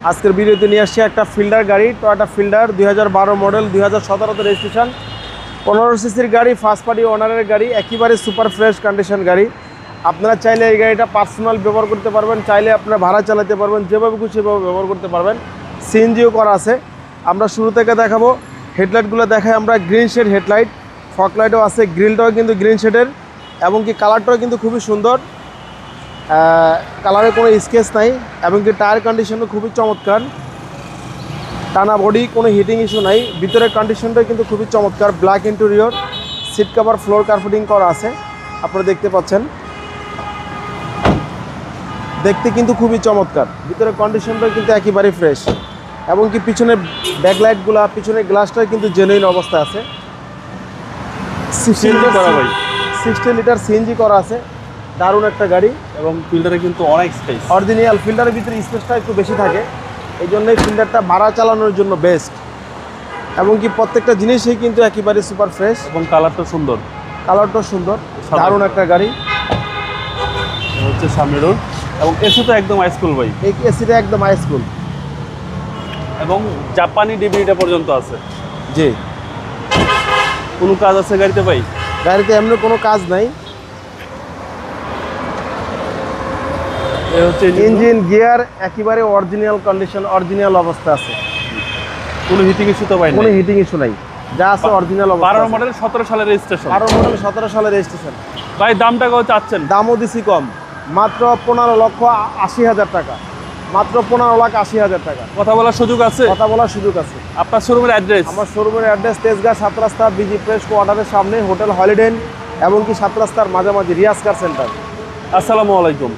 আজকের ভিডিওতে নিয়ে আসছি একটা ফিল্ডার গাড়ি টয়োটা ফিল্ডার দুই হাজার বারো মডেল দুই হাজার সতেরোতে রেজিস্ট্রেশন পনেরো সিসির গাড়ি ফার্স্ট পার্টি ওনারের গাড়ি, একেবারে সুপার ফ্রেশ কন্ডিশন গাড়ি। আপনারা চাইলে এই গাড়িটা পার্সোনাল ব্যবহার করতে পারবেন, চাইলে আপনারা ভাড়া চালাতে পারবেন, যেভাবে খুশি সেভাবে ব্যবহার করতে পারবেন। সিএনজিও করা আছে। আমরা শুরু থেকে দেখাবো। হেডলাইটগুলো দেখাই আমরা গ্রিন শেড হেডলাইট ফকলাইটও আছে গ্রিলটাও কিন্তু গ্রিন শেডের এবং কি কালারটাও কিন্তু খুবই সুন্দর। কালারে কোনো স্কেচ নাই এবং কি টায়ার কন্ডিশনও খুবই চমৎকার। টানা বডি কোনো হিটিং ইস্যু নাই ভিতরের কন্ডিশনটা কিন্তু খুবই চমৎকার black interior seat cover floor carpeting করা আছে আপনারা দেখতে পাচ্ছেন। দেখতে কিন্তু খুবই চমৎকার ভিতরের কন্ডিশনটা কিন্তু একেবারেই ফ্রেশ এবং কি পিছনে ব্যাকলাইটগুলা পিছনের গ্লাসটা কিন্তু জেনুইন অবস্থায় আছে। সিক্সটি লিটার সিএনজি করা আছে। দারুণ একটা গাড়ি এবং ফিল্ডারে কিন্তু অনেক স্পেস অরিজিনাল ফিল্টারের ভিতরে স্পেসটা একটু বেশি থাকে। এই জন্যই ফিল্ডারটা ভাড়া চালানোর জন্য বেস্ট এবং কি প্রত্যেকটা জিনিসই কিন্তু একেবারে সুপার ফ্রেশ এবং কালারটা সুন্দর। কালারটাও সুন্দর। দারুণ একটা গাড়ি। হচ্ছে সামনের রোড এবং এসি তো একদম হাইস্কুল ভাই। এই এসিটা একদম হাইস্কুল এবং জাপানি ডিবিটা পর্যন্ত আছে। জি। কোনো কাজ আছে গাড়িতে ভাই? গাড়িতে এমনি কোনো কাজ নাই এ হচ্ছে ইঞ্জিন ইঞ্জিন গিয়ার একেবারে অরিজিনাল কন্ডিশন অরিজিনাল অবস্থা আছে। কোনো হিটিং ইস্যু তো ভাই কোনো হিটিং ইস্যু নাই। যা আছে অরিজিনাল অবস্থা মডেল সতেরো সালের রেজিস্ট্রেশন বারো মডেল সতেরো সালের রেজিস্ট্রেশন ভাই দামটা কত চাচ্ছেন? দামও দিছি কম। মাত্র পনেরো লক্ষ আ- আশি হাজার টাকা। মাত্র পনেরো লাখ আশি হাজার টাকা। কথা বলার সুযোগ আছে? কথা বলার সুযোগ আছে। আপনার শোরুমের অ্যাড্রেস আমার শোরুমের অ্যাড্রেস তেজগাঁ সাত রাস্তা বিজি প্রেস কোয়ার্টারের সামনে হোটেল হলিডেন এবং কি সাত রাস্তার মাঝামাঝি রিয়াজ কার সেন্টার আসসালামু আলাইকুম।